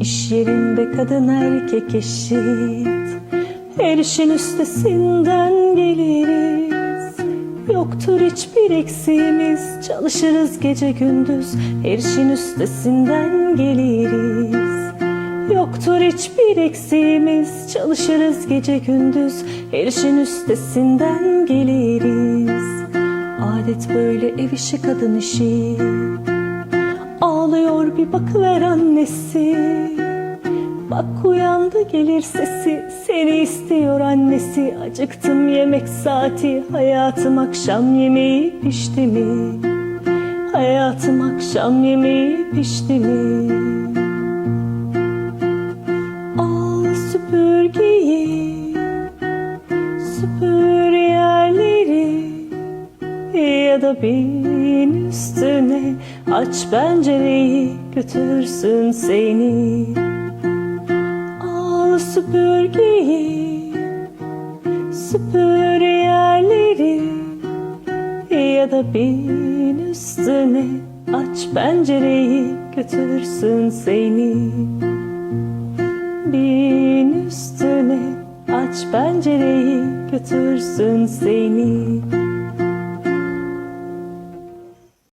İş yerinde kadın erkek eşit. Her işin üstesinden geliriz. Yoktur hiçbir eksiğimiz. Çalışırız gece gündüz. Her işin üstesinden geliriz. Yoktur hiçbir eksiğimiz. Çalışırız gece gündüz. Her işin üstesinden geliriz. Adet böyle ev işi kadın işi bakıver annesi. Bak uyandı gelir sesi Seni istiyor annesi. Acıktım yemek saati Hayatım akşam yemeği pişti mi? Hayatım akşam yemeği pişti mi ya da bin üstüne. Aç pencereyi götürsün seni. Al süpürgeyi Süpür yerleri. Ya da bin üstüne. Aç pencereyi götürsün seni. Bin üstüne. Aç pencereyi götürsün seni